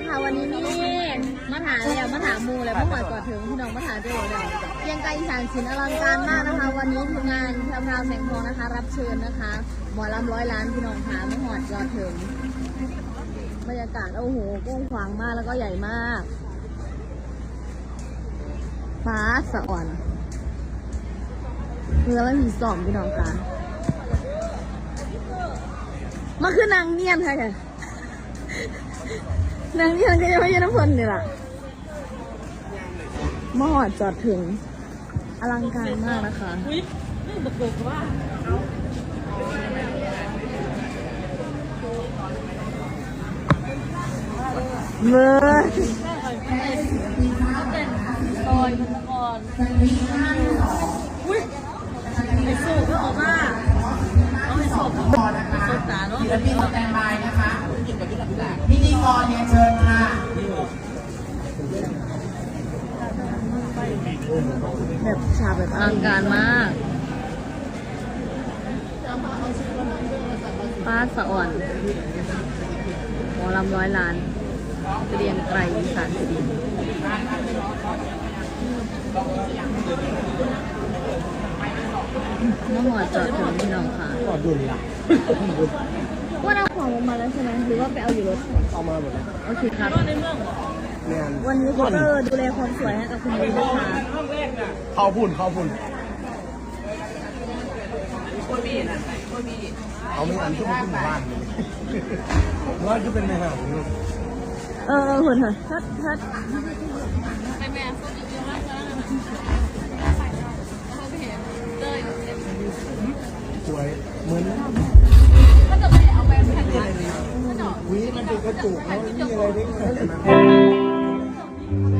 นะคะ วันนี้นี่มาถามแล้วมาถามมูแล้วเมื่อวานก่อนถึงพี่น้องมาถามเจ้าแล้วเกียงไกรอีสานศิลป์อลังการมากนะคะ วันนี้ทีมงานแพรวพราวแสงทองนะคะ รับเชิญนะคะหมอลำร้อยล้านพี่น้องค่ะเมื่อหอดก่อนถึงบรรยากาศโอ้โหกว้างขวางมากแล้วก็ใหญ่มากฟ้าสะอ่อนเรือไม่มีสอมพี่น้องค่ะมาคือนางเนียนค่ะ นางเนียนก็ยังไม่ยืนน้ำพลนี่ล่ะมอดจอดถึง อลังการมากนะคะอุ้ยนี่บกบกว่าเมื่อตอยมันก่อนอุ้ยไอ้สูบก็ออกมาเอาไอ้สูบไอ้สูบตาเนาะศิลปินสแตนบายนะคะ พิธีกรเนี่ยเชิญค่ะแบบฉากแบบอลังการมากป้าสะอ่อนหมอลำร้อยล้านเรียนไกรสานสิริน้องหอดจอดถึงพี่น้องค่ะ ของลงมาแล้วใช่ไหมหรือว่าไปเอาอยู่รถ เอามาหมดเลยโอเคครับ ในเมืองเหรอแมนวันนี้ก็ดูแลความสวยให้กับคุณยูนะคะเข้าพุ่นเข้าพุ่นเอาไม่อันที่มันขึ้นหมู่บ้านเลยร้อยก็เป็นในห้างลูกเออเออเหินเหินถ้าถ้าไปแม่เขาจะเยอะมากเลยเขาไปเห็นเลยสวยเหมือน ถ้าจะไปเอาไปแผ่นหวิมันเป็นกระจุกแล้วนี่อะไรเลย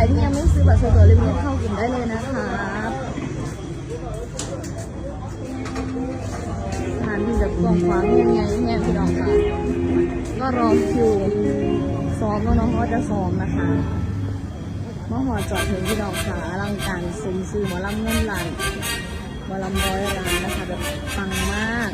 รมากใครที่ยังไม่ซื้อบัตรโซตัวรีบเข้ากลุ่มได้เลยนะคะทานที่จะกว้างขวางยังไงแง่พี่น้องค่ะก็รอคิวซ้อมแล้วน้องก็จะซ้อมนะคะเมื่อหอจอดถึงพี่น้องค่ะอลังการซุ้มซื้อหมอลำเงินล้านหมอลำร้อยล้านนะคะแบบปังมาก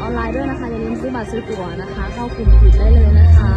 ออนไลน์ด้วยนะคะอย่าลืมซื้อบัตรซื้อตั๋วนะคะ เข้ากลุ่มปิดได้เลยนะคะ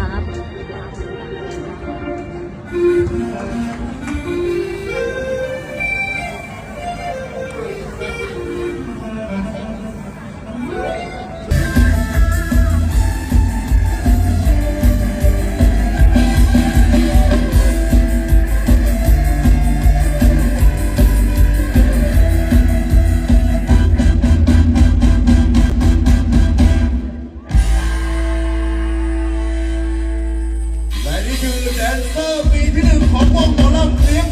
นเซอร์ปีที่หนึ่งของวงหมอลำเสียง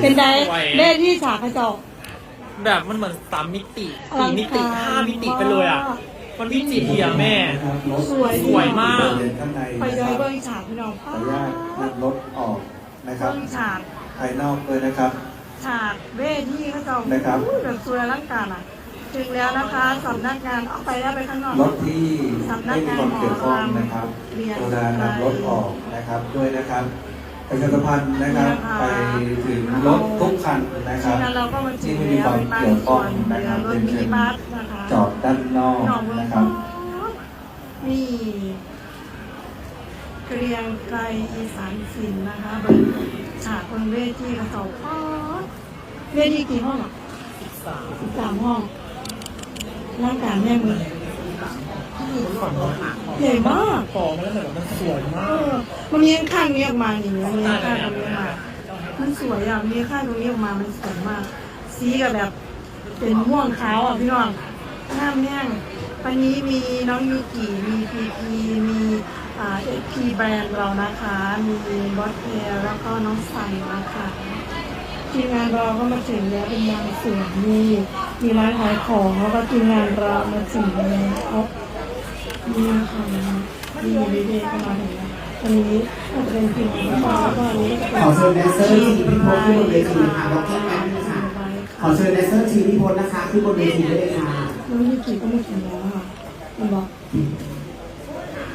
เป็นไดเล่ที่ฉากกระจก แบบมันเหมือนสามมิติสี่มิติห้ามิติไปเลยอะ มันวิจิตรดีอะแม่ สวยสวยมากบริเวณข้างในไปเลยเบิ้งฉากพี่น้องขออนุญาตนำรถออกนะครับเบิ้งฉากภายนอกเลยนะครับ ฉากเวทีกระจกนะครับแบบสวยอลังการอะถึงแล้วนะคะสำนักงานเอาไปแล้วไปข้างนอกรถที่ไม่มีความเกี่ยวข้องนะครับโซดานำรถออกนะครับด้วยนะครับ ประชาสัมพันธ์นะครับ ไปถึงรถทุกคันนะครับงั้นเราก็มาถึที่งไม่มีแล้วความเป็นบ้านเกี่ยวสข้อวงนนะเรืคอรับรถเป็นมิเชินิญบัสนะคะจอดด้านนอกหนองบัวนะครับนี่เกรียงไกรอีสานศิลป์นะคะเบิ้งฉากบนเวทีกระจกป๊อดเวทีกี่ห้องอะสิบสามห้องร่างกายแม่มือ ใหญ่มากต่อมาแล้วแบบมันสวยมาเอกอมันมีข้างนี้ออกมาอย่างนี้มันมีข้างตรงนี้ออกมามันสวยอะมีข้างตรงนี้ออกมามันสวยมาก สีกับแบบ เป็นม่วงขาวอะพี่น้องห้ามแน่งวันนี้มีน้องยูกิมีพีพีมีอ่าเอพีแบรนด์เรานะคะ มีบอสเทลแล้วก็น้องใส่นะคะทีมงานเราก็มาถึงแล้วเป็นบางส่วนมีมีร้านขายของแล้วก็ทีมงานเรามาถึงแล้ว นี่นะคะมีดีเดย์ก็มาถึงแล้อันนี้อาจจะเป็นทีมงานเราแล้วก็อันนี้ก็จะเป็นขอเชิญแดนเซอร์ทีมพิพจน์ขึ้นบนเวทีค่ะล็อกกิ้งแป๊บนึงค่ะ ขอเชิญแดนเซอร์ทีมพิพจน์นะคะขึ้นบนเวทีด้วยค่ะน้องยูกิก็ไมาถึงแล้วค่ะมันบอก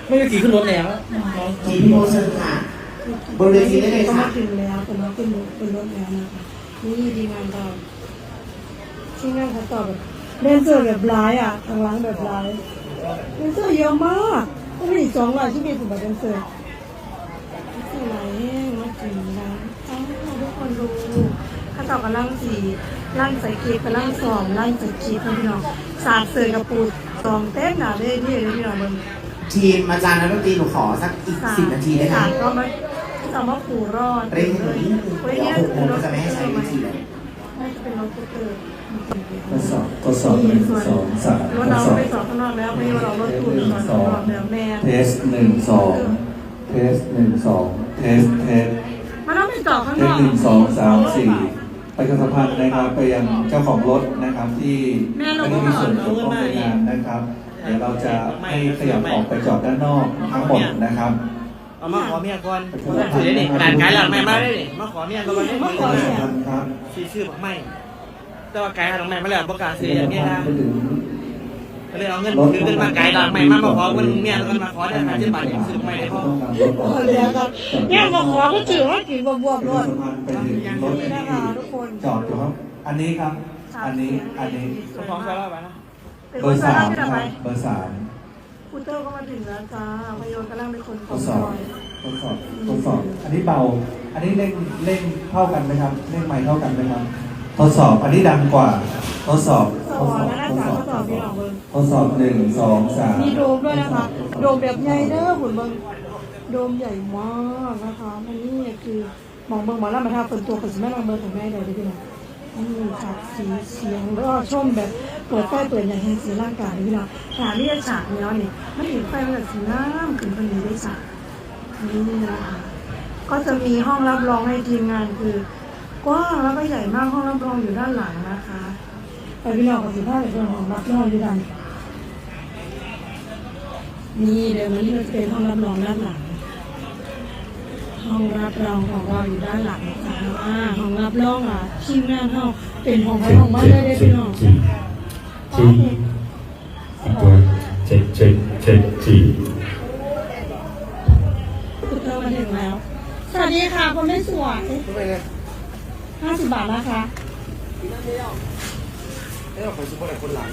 ไม่ได้ขี่ขึ้นรถแล้วทีมพิพนเชิญค่ะ บนเวทีได้เลยก็ค่ะมาถึงแล้วเป็นรถเป็นรถเป็นรถแล้วนะคะนี่ดีงานเราที่งานเขาต่อแบบเล่นเสื้อแบบร้ายอะทางหล้างแบบร้าย เล่นเสื้อเยอะมากก็มีอีสองรายที่มีผมแบบเล่นเสื้อเสื้อลายมาถึงแล้วอ้าวทุกคนดูข้าต่อกำลังสีร่างใส่เค้กกำลังสอมร่างใส่เค้กพี่น้องสาดเสื้อกับปูสองเต้นหนาเลยที่เลยพี่น้องเบิ่งทีมอาจารย์นักดนตรีหนูขอสักอีกสิบนาทีได้ไหมสามก็มาสามว่าปู่รอดเร่งหน่อยนิดนึงเฮ้ยเดี๋ยวหกโมงจะไม่ให้ใช้วิธีเลยน่าจะเป็นรถเตอร์ ทดสอบทดสอบหนึ่งสองสามรถทดเราสอบไปสอบข้างนอกแล้วไม่เรารถคุณหนึ่งสสออบงข้างนอกแล้วแม่เทสหนึ่งสองเทสหนึ่งสองเทสเทส มันต้องไปสอบข้างเทนสอกหนึ่งสองสามสี่ไปกระสัมพันธ์นะครับไปยังเจ้าของรถนะครับที่ไม่ได้มีส่วนเกี่ยวข้องในงานนะครับ เดี๋ยวเราจะให้ขยับออกไปจอดด้านนอกทั้งหมดนะครับเอามาขอเมียก่อนถือได้ดิกระดาษไกด์หลังใหม่มาได้ดิมาขอเมียก่อนได้ขอดิสัมพันธ์ครับ ชื่อชื่อบักไม่ แต่ว่าไกด์หลังใหม่มาแล้วประกาศเสียระอย่างสันี้มพันะก็เลยเอาเงินซื้อเงินมาไกด์หลังใหม่มามาขอเงินเมียแล้วก็มาขอได้หาที่บัตรเนี่ยซื้อใหม่ได้พ่อต้องนำรถออกเดี๋ยครับเนี่ยมาขอก็ถือว่ากินบวบๆรประถชาสัมพันธ์ไปถึงรถที่จอดครับอันนี้ครับ อันนี้อันนี้ของใครว่าไปนะเบอร์สามครับเบอร์สามคูเตอร์ก็มาถึงแล้วจ้าพยนกำลังเป็นคนทขอดงสซอบอยทดสอบทดสอบ อันนี้เบา อันนี้เร่งเร่งเท่ากันไหมครับเร่งไม่เท่ากันไหมครับ ทดสอบอันนี้ดังกว่า ทดสอบทดสอบนะทดจ๊ะสอบก็สอบพี่น้องเบิ้งทดสอบหนึ่งสองสามมีโดมด้วยนะคะ โดมแบบใหญ่เด้อหุ่นเบิ้งโดมใหญ่มากนะคะอันนี้คือมองเบิ้งหมอแล้วมาทาฝนตัวฝนสิแม่ลองเบิ้งของแม่เลยพี่น้องนี่ฉากสีเสียงแล้วก็ชมแบบเปิดไฟเปิดอย่างเห็นสีร่างกายพี่น้องหาเรียกฉากเนี้ยนี่ไม่เห็นไฟมันแบบสีน้ำขึ้นคนนี้ได้ฉากนี่นะคะก็จะมีห้องรับรองให้ทีมงานคือ กว้างแล้วก็ใหญ่มากห้องรับรองอยู่ด้านหลังนะคะไปพี่น้องกับสิบ้าเป็นห้องรับรองอยู่ด้านนี่เดี๋ยวมันนี่จะเป็นห้องรับรองด้านหลัง ห้องรับรองของเราอยู่ด้านหลังจ้าอ่าห้องรับรองอะทีมงานเราเป็นของใครของบ้านได้ได้พี่น้องที่อีกตัวเจ็ดเจ็ดเจ็ดสี่คุณเธอมาถึงแล้ว สวัสดีค่ะคนไม่สวย ห้าสิบบาทนะคะเอ้ยขอซื้อคนไหนคนหลัง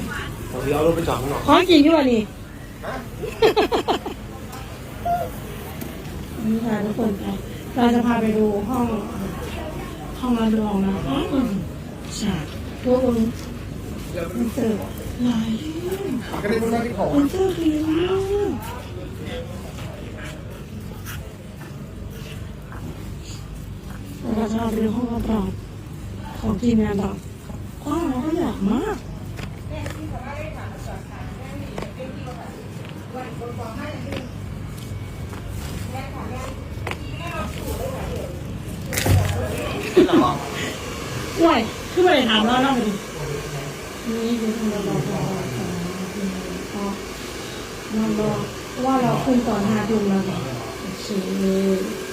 ผมเดี๋ยวเอารถไปจอดข้างนอกขอกินด้วยนี่นี่ค่ะทุกคนค่ะเราจะพาไปดูห้องห้องรับรองนะอืมฉากทุกคนมันเสิร์ฟหลายเรื่องก็ได้คนแรกที่ขอมันเสิร์ฟดีมาก ราคาเรือห้องละาทของทีมงานเรากว้างแล้วก็ใหญ่มากห่วยคือไม่ได้ถามแล้วนะมึงนี่คือเราบอกว่าเราขึ้นต่อนห้าดูมมแล้วเลย